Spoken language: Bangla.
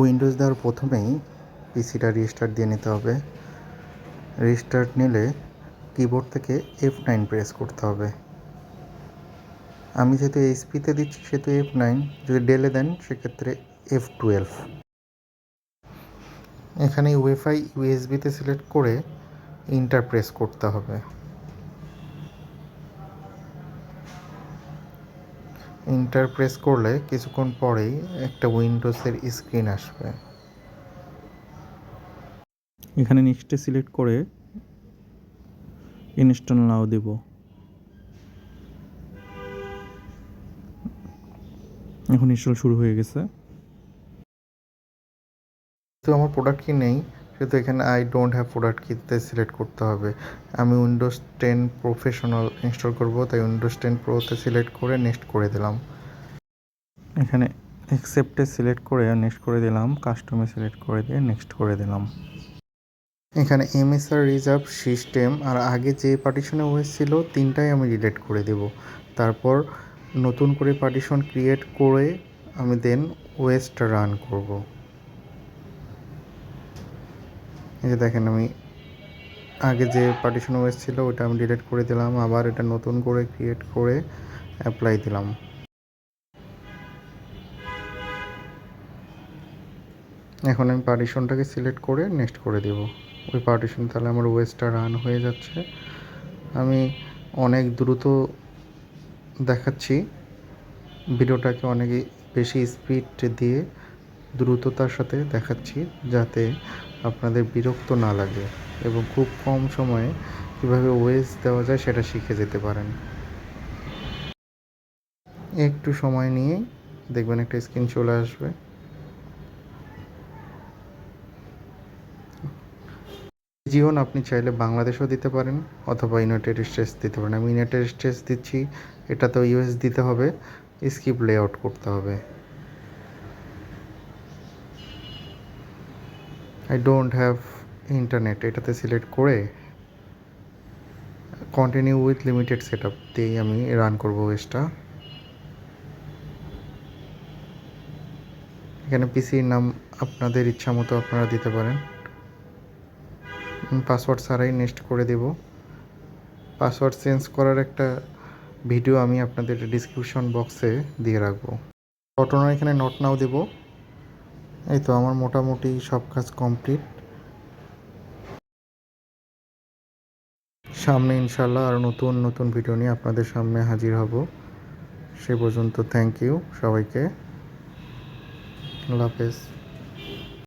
উইন্ডোজ দেওয়ার প্রথমেই পিসিটা রিস্টার্ট দিয়ে নিতে হবে। রিস্টার্ট নিলে কিবোর্ড থেকে এফ নাইন প্রেস করতে হবে। আমি যেহেতু এইচপিতে দিচ্ছি, সেহেতু এফ নাইন যদি ডেলে দেন, সেক্ষেত্রে এফ টুয়েলভ এখানে ওয়েফাই ইউএসবিতে সিলেক্ট করে ইন্টার প্রেস করতে হবে। ইন্টার প্রেস করলে কিছুক্ষণ পরেই একটা উইন্ডোজের স্ক্রিন আসবে। এখানে নেক্সটে সিলেক্ট করে ইনস্টল নাও দেব। এখন ইনস্টল শুরু হয়ে গেছে। তো আমার প্রোডাক্ট কি নেই? সেহেতু এখানে আই ডোন্ট হ্যাভ প্রোডাক্ট কিতে সিলেক্ট করতে হবে। আমি উইন্ডোজ টেন প্রফেশনাল ইনস্টল করব, তাই উইন্ডোজ টেন প্রোতে সিলেক্ট করে নেক্সট করে দিলাম। এখানে অ্যাকসেপ্টে সিলেক্ট করে নেক্সট করে দিলাম কাস্টমে সিলেক্ট করে দিয়ে নেক্সট করে দিলাম। এখানে এমএসআর রিজার্ভ সিস্টেম আর আগে যে পার্টিশনে ওয়েস ছিল তিনটাই আমি ডিলিট করে দেব। তারপর নতুন করে পার্টিশন ক্রিয়েট করে আমি দেন ওয়েসটা রান করব। এই যে দেখেন আমি আগে যে পার্টিশন ওয়েস ছিল, ওটা আমি ডিলিট করে দিলাম, আবার এটা নতুন করে ক্রিয়েট করে অ্যাপ্লাই দিলাম। এখন আমি পার্টিশনটাকে সিলেক্ট করে নেক্সট করে দেব। ওই পার্টিশন তাহলে আমার ওয়েসটা রান হয়ে যাচ্ছে। আমি অনেক দ্রুত দেখাচ্ছি, ভিডিওটাকে অনেক বেশি স্পিড দিয়ে দ্রুততার সাথে দেখাচ্ছি যাতে আপনাদের বিরক্ত না লাগে এবং খুব কম সময়ে কীভাবে ওয়েস দেওয়া যায় সেটা শিখে যেতে পারেন। একটু সময় নিয়ে দেখবেন একটা স্ক্রিন চলে আসবে। জিওন, আপনি চাইলে বাংলাদেশও দিতে পারেন অথবা ইউনাইটেড স্টেটস দিতে পারেন। আমি ইউনাইটেড স্টেটস দিচ্ছি এটা তো ইউএস দিতে হবে স্কিপ লেআউট করতে হবে। আই ডোন্ট হ্যাভ ইন্টারনেট এটাতে সিলেক্ট করে continue with limited set up দিয়েই আমি রান করব ওয়েসটা এখানে পিসির নাম আপনাদের ইচ্ছা মতো আপনারা দিতে পারেন। পাসওয়ার্ড ছাড়াই নেক্সট করে দেব। পাসওয়ার্ড চেঞ্জ করার একটা ভিডিও আমি আপনাদের ডিসক্রিপশন বক্সে দিয়ে রাখব। ঘটনা এখানে নট নাও দেব। এই তো আমার মোটামুটি সব কাজ কমপ্লিট সামনে ইনশাল্লাহ আরও নতুন নতুন ভিডিও নিয়ে আপনাদের সামনে হাজির হব। সে পর্যন্ত থ্যাংক ইউ সবাইকে। আল্লাহ হাফেজ।